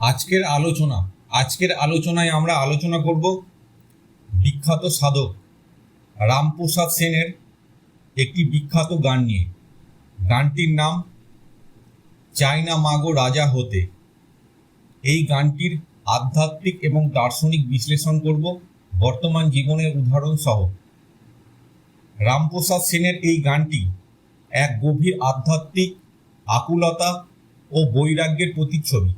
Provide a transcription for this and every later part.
আজকের আলোচনা, আজকের আলোচনায় আমরা আলোচনা করব বিখ্যাত সাধক রামপ্রসাদ সেনের একটি বিখ্যাত গান নিয়ে। গানটির নাম চায়না মাগো রাজা হতে। এই গানটির আধ্যাত্মিক এবং দার্শনিক বিশ্লেষণ করব বর্তমান জীবনের উদাহরণ সহ। রামপ্রসাদ সেনের এই গানটি এক গভীর আধ্যাত্মিক আকুলতা ও বৈরাগ্যের প্রতিচ্ছবি।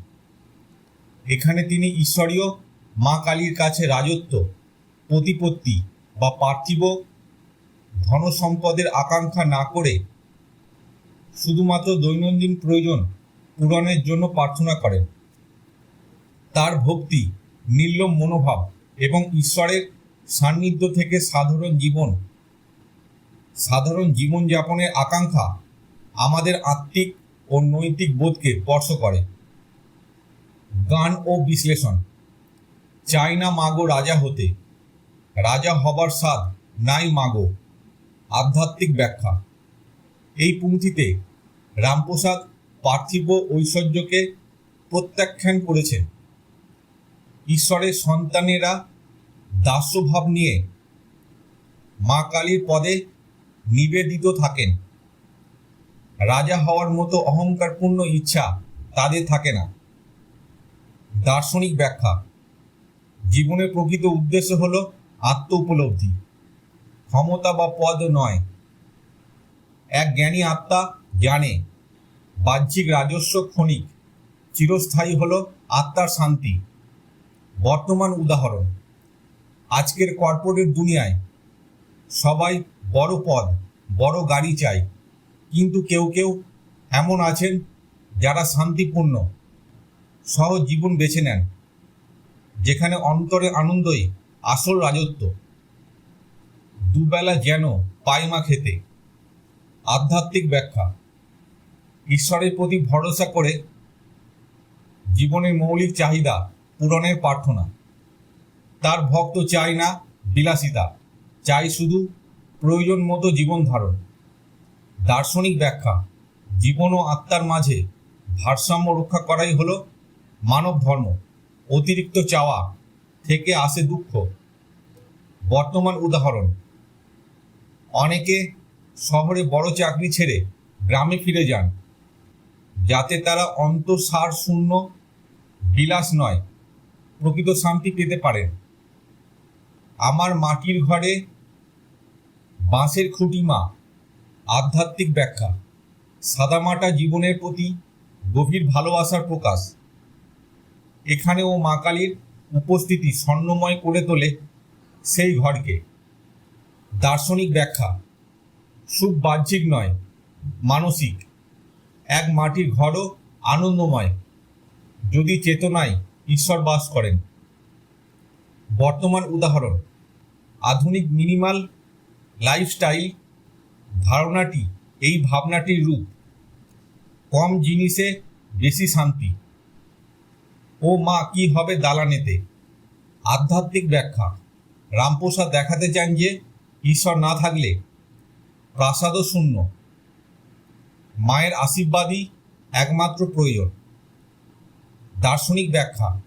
এখানে তিনি ঈশ্বরীয় মা কালীর কাছে রাজত্ব, প্রতিপত্তি বা পার্থিব ধনসম্পদের আকাঙ্ক্ষা না করে শুধুমাত্র দৈনন্দিন প্রয়োজন পূরণের জন্য প্রার্থনা করেন। তার ভক্তি, নির্লম মনোভাব এবং ঈশ্বরের সান্নিধ্য থেকে সাধারণ জীবন, সাধারণ জীবনযাপনের আকাঙ্ক্ষা আমাদের আত্মিক ও নৈতিক বোধকে স্পর্শ করে। গান ও বিশ্লেষণ। চাই না মাগো রাজা হতে। রাজা হবার স্বাদ নাই মাগো। আধ্যাত্মিক ব্যাখ্যা। এই পংক্তিতে রামপ্রসাদ পার্থিব ঐশ্বর্যকে প্রত্যাখ্যান করেছেন। ঈশ্বরের সন্তানেরা দাস্যভাব নিয়ে মা কালীর পদে নিবেদিত থাকেন। রাজা হওয়ার মতো অহংকারপূর্ণ ইচ্ছা তাদের থাকে না। দার্শনিক ব্যাখ্যা। জীবনের প্রকৃত উদ্দেশ্য হল আত্ম উপলব্ধি ক্ষমতা বা পদ নয়। এক জ্ঞানী আত্মা জানে, বাহ্যিক রাজস্ব ক্ষণিক, চিরস্থায়ী হল আত্মার শান্তি। বর্তমান উদাহরণ, আজকের কর্পোরেট দুনিয়ায় সবাই বড় পদ, বড় গাড়ি চায়, কিন্তু কেউ কেউ এমন আছেন যারা শান্তিপূর্ণ। সহজ জীবন বেছে নেন, যেখানে অন্তরে আনন্দই আসল রাজত্ব। দুবেলা যেন পায়মা খেতে। আধ্যাত্মিক ব্যাখ্যা। ঈশ্বরের প্রতি ভরসা করে জীবনের মৌলিক চাহিদা পূরণের প্রার্থনা। তার ভক্ত চায় না বিলাসিতা, চাই শুধু প্রয়োজন মতো জীবন ধারণ। দার্শনিক ব্যাখ্যা, জীবন ও আত্মার মাঝে ভারসাম্য রক্ষা করাই হলো মানব ধর্ম, অতিরিক্ত চাওয়া থেকে আসে দুঃখ। বর্তমান উদাহরণ, অনেকে শহরে বড় চাকরি ছেড়ে গ্রামে ফিরে যান, যাতে তারা অন্তঃসার শূন্য, বিলাস নয়, প্রকৃত শান্তি পেতে পারেন। আমার মাটির ঘরে বাঁশের খুঁটিমা আধ্যাত্মিক ব্যাখ্যা, সাদামাটা জীবনের প্রতি গভীর ভালোবাসার প্রকাশ। এখানেও মা কালীর উপস্থিতি স্বর্ণময় করে তোলে সেই ঘরকে। দার্শনিক ব্যাখ্যা সুখ বাহ্যিক নয়, মানসিক। এক মাটির ঘরও আনন্দময়, যদি চেতনায় ঈশ্বর বাস করেন। বর্তমান উদাহরণ, আধুনিক মিনিমাল লাইফস্টাইল ধারণাটি এই ভাবনাটির রূপ। কম জিনিসে বেশি শান্তি। ও মা কি হবে দালানেতে? আধ্যাত্মিক ব্যাখ্যা। রামপ্রসাদ দেখাতে চান যে ঈশ্বর না থাকলে প্রাসাদও শূন্য। মায়ের আশীর্বাদই একমাত্র প্রয়োজন। দার্শনিক ব্যাখ্যা।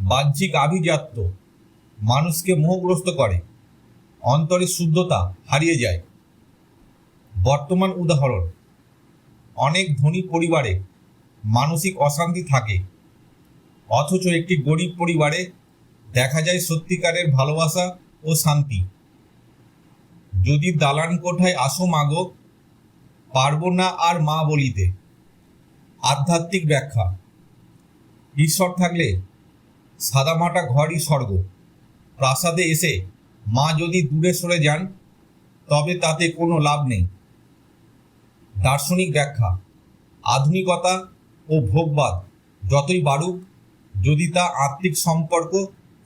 বাহ্যিক আভিজাত্য মানুষকে মোহগ্রস্ত করে। অন্তরের শুদ্ধতা হারিয়ে যায়। বর্তমান উদাহরণ। অনেক ধনী পরিবারে মানসিক অশান্তি থাকে। অথচ একটি গরিব পরিবারে দেখা যায় সত্যিকারের ভালোবাসা ও শান্তি। যদি দালান কোঠায় আসো মাগো, পারব না আর মা বলিতে। আধ্যাত্মিক ব্যাখ্যা। ঈশ্বর থাকলে সাদামাটা ঘরই স্বর্গ। প্রাসাদে এসে মা যদি দূরে সরে যান, তবে তাতে কোনো লাভ নেই। দার্শনিক ব্যাখ্যা। আধুনিকতা ও ভোগবাদ যতই বাড়ুক যদি তা আত্মিক সম্পর্ক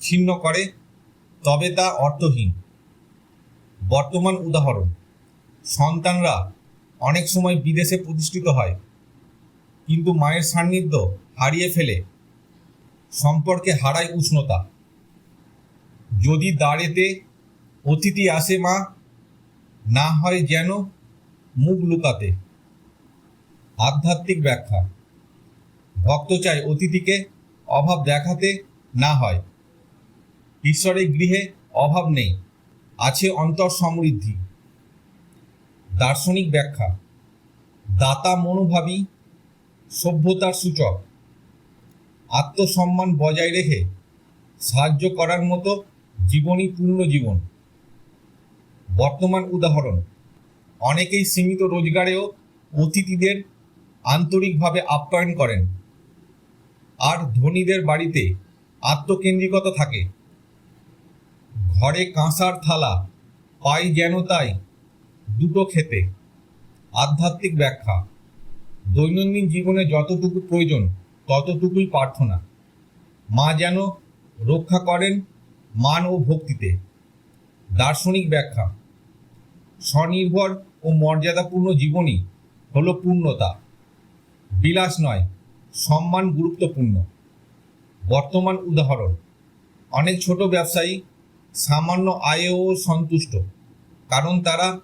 ছিন্ন করে, তবে তা অর্থহীন। বর্তমান উদাহরণ, সন্তানরা অনেক সময় বিদেশে প্রতিষ্ঠিত হয়, কিন্তু মায়ের সান্নিধ্য হারিয়ে ফেলে, সম্পর্কে হারায় উষ্ণতা। যদি দাঁড়েতে অতিথি আসে মা, না হয় যেন মুখ লুকাতে। আধ্যাত্মিক ব্যাখ্যা, ভক্ত চায় অতিথিকে অভাব দেখাতে না হয়। ঈশ্বরের গৃহে অভাব নেই, আছে অন্তর সমৃদ্ধি। দার্শনিক ব্যাখ্যা, দাতা মনোভাবী সভ্যতার সূচক। আত্মসম্মান বজায় রেখে সাহায্য করার মতো জীবনই পূর্ণ জীবন। বর্তমান উদাহরণ, অনেকেই সীমিত রোজগারেও অতিথিদের আন্তরিকভাবে আপ্যায়ন করেন। আর ধনীদের বাড়িতে আত্মকেন্দ্রিকতা থাকে। ঘরে কাঁসার থালা, পাই যেন তাই, দুটো খেতে। আধ্যাত্মিক ব্যাখ্যা। দৈনন্দিন জীবনে যতটুকু প্রয়োজন, ততটুকুই প্রার্থনা। মা যেন রক্ষা করেন মান ও ভক্তিতে। দার্শনিক ব্যাখ্যা। স্বনির্ভর ও মর্যাদাপূর্ণ জীবনই হলো পূর্ণতা। বিলাস নয় সম্মান গুরুত্বপূর্ণ। বর্তমান উদাহরণ, অনেক ছোট ব্যবসায়ী সামান্য আয়েও সন্তুষ্ট, কারণ তারা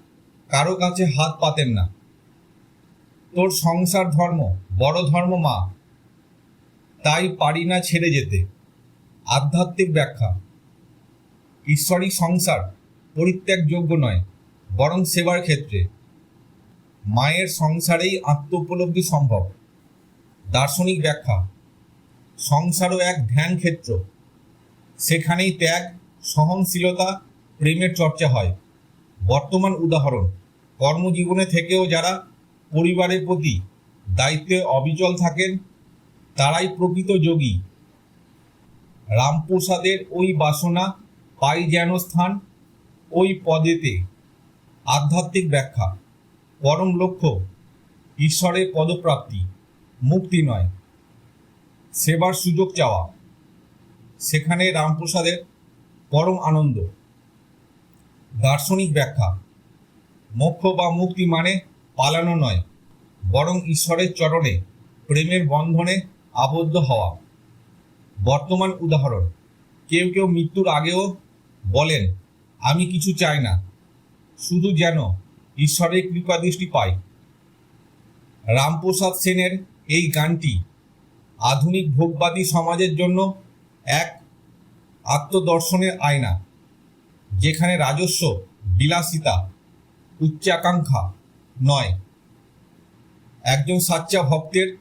কারও কাছে হাত পাতেন না। তোর সংসার ধর্ম, বড় ধর্ম মা, তাই পারি না ছেড়ে যেতে। আধ্যাত্মিক ব্যাখ্যা, ঈশ্বরিক সংসার পরিত্যাগযোগ্য নয়, বরং সেবার ক্ষেত্রে। মায়ের সংসারেই আত্ম উপলব্ধি সম্ভব। দার্শনিক ব্যাখ্যা। সংসারও এক ধ্যান ক্ষেত্র। সেখানেই ত্যাগ, সহনশীলতা, প্রেমের চর্চা হয়। বর্তমান উদাহরণ, কর্মজীবনে থেকেও যারা পরিবারের প্রতি দায়িত্বে অবিচল থাকেন, তারাই প্রকৃত যোগী। রামপ্রসাদের ওই বাসনা পাই যেন স্থান, ওই পদেতে। আধ্যাত্মিক ব্যাখ্যা, পরম লক্ষ্য, ঈশ্বরের পদপ্রাপ্তি। মুক্তি নয়। সেবার সুযোগ চাওয়া। সেখানে রামপ্রসাদের পরম আনন্দ। দার্শনিক ব্যাখ্যা। মোক্ষ বা মুক্তি মানে পালানো নয়, বরং ঈশ্বরের চরণে প্রেমের বন্ধনে আবদ্ধ হওয়া। বর্তমান উদাহরণ, কেউ কেউ মৃত্যুর আগেও বলেন, আমি কিছু চাই না, শুধু যেন ঈশ্বরের কৃপা দৃষ্টি পাই। রামপ্রসাদ সেনের এই গানটি আধুনিক ভোগবাদী সমাজের জন্য এক আত্মদর্শনের আয়না, যেখানে রাজস্ব, বিলাসিতা, উচ্চাকাঙ্ক্ষা নয়। একজন সাচ্চা ভক্তের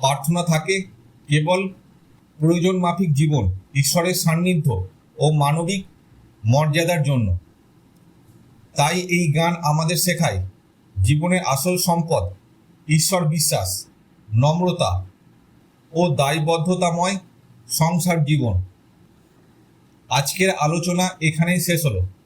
প্রার্থনা থাকে কেবল প্রয়োজন মাফিক জীবন, ঈশ্বরের সান্নিধ্য ও মানবিক মর্যাদার জন্য। তাই এই গান আমাদের শেখায় জীবনের আসল সম্পদ, ঈশ্বর বিশ্বাস। নম্রতা ও দায়বদ্ধতাময় সংসার জীবন। আজকের আলোচনা এখানেই শেষ হলো।